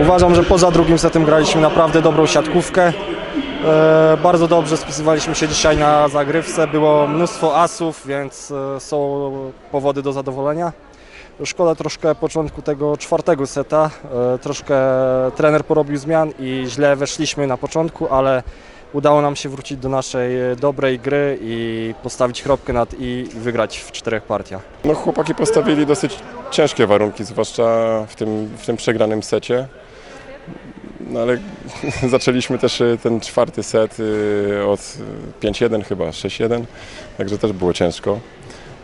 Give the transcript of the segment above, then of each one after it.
Uważam, że poza drugim setem graliśmy naprawdę dobrą siatkówkę. E, Bardzo dobrze spisywaliśmy się dzisiaj na zagrywce. Było mnóstwo asów, więc e, są powody do zadowolenia. Szkoda troszkę początku tego czwartego seta. E, Troszkę trener porobił zmian i źle weszliśmy na początku, ale udało nam się wrócić do naszej dobrej gry i postawić kropkę nad i wygrać w czterech partiach. No, chłopaki postawili dosyć ciężkie warunki, zwłaszcza w tym, w tym przegranym secie. No ale zaczęliśmy też y, ten czwarty set y, od y, 5-1 chyba, 6-1, także też było ciężko.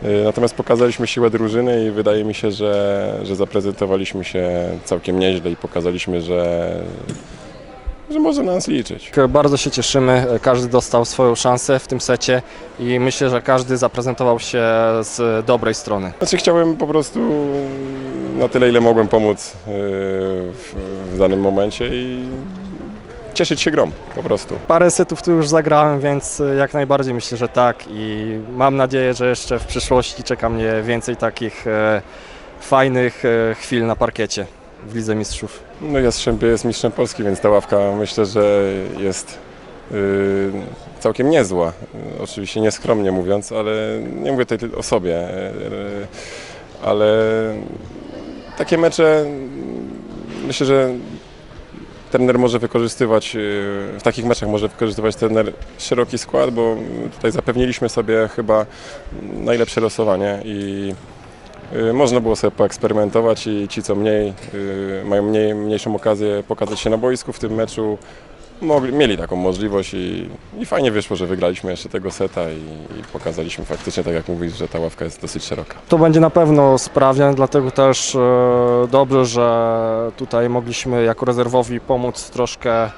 Y, Natomiast pokazaliśmy siłę drużyny i wydaje mi się, że, że zaprezentowaliśmy się całkiem nieźle i pokazaliśmy, że, że może na nas liczyć. Bardzo się cieszymy, każdy dostał swoją szansę w tym secie i myślę, że każdy zaprezentował się z dobrej strony. Znaczy chciałem po prostu na tyle, ile mogłem pomóc w, w danym momencie i cieszyć się grą po prostu. Parę setów tu już zagrałem, więc jak najbardziej myślę, że tak i mam nadzieję, że jeszcze w przyszłości czeka mnie więcej takich e, fajnych e, chwil na parkiecie w Lidze Mistrzów. No Jastrzębie jest mistrzem Polski, więc ta ławka myślę, że jest y, całkiem niezła. Y, Oczywiście nieskromnie mówiąc, ale nie mówię tutaj o sobie, y, y, ale takie mecze myślę, że trener może wykorzystywać, y, w takich meczach może wykorzystywać trener szeroki skład, bo tutaj zapewniliśmy sobie chyba najlepsze losowanie i y, można było sobie poeksperymentować i ci, co mniej, y, mają mniej, mniejszą okazję pokazać się na boisku w tym meczu, mogli, mieli taką możliwość i, i fajnie wyszło, że wygraliśmy jeszcze tego seta i, i pokazaliśmy faktycznie, tak jak mówisz, że ta ławka jest dosyć szeroka. To będzie na pewno sprawdzian, dlatego też e, dobrze, że tutaj mogliśmy jako rezerwowi pomóc troszkę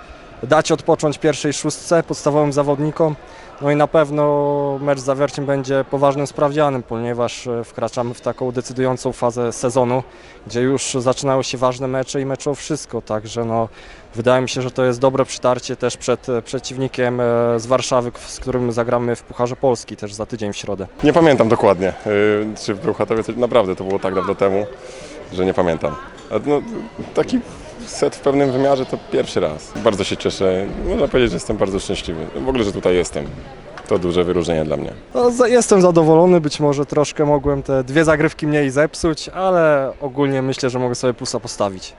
dać odpocząć pierwszej szóstce podstawowym zawodnikom. No i na pewno mecz z Zawierciem będzie poważnym sprawdzianem, ponieważ e, wkraczamy w taką decydującą fazę sezonu, gdzie już zaczynały się ważne mecze i mecz o wszystko, także no, wydaje mi się, że to jest dobre przytarcie też przed e, przeciwnikiem e, z Warszawy, z którym zagramy w Pucharze Polski też za tydzień w środę. Nie pamiętam dokładnie, czy w Bełchatowie, to naprawdę to było tak dawno temu, że nie pamiętam. No, taki set w pewnym wymiarze to pierwszy raz. Bardzo się cieszę. Można powiedzieć, że jestem bardzo szczęśliwy. W ogóle, że tutaj jestem. To duże wyróżnienie dla mnie. No, za- jestem zadowolony, być może troszkę mogłem te dwie zagrywki mniej zepsuć, ale ogólnie myślę, że mogę sobie plusa postawić.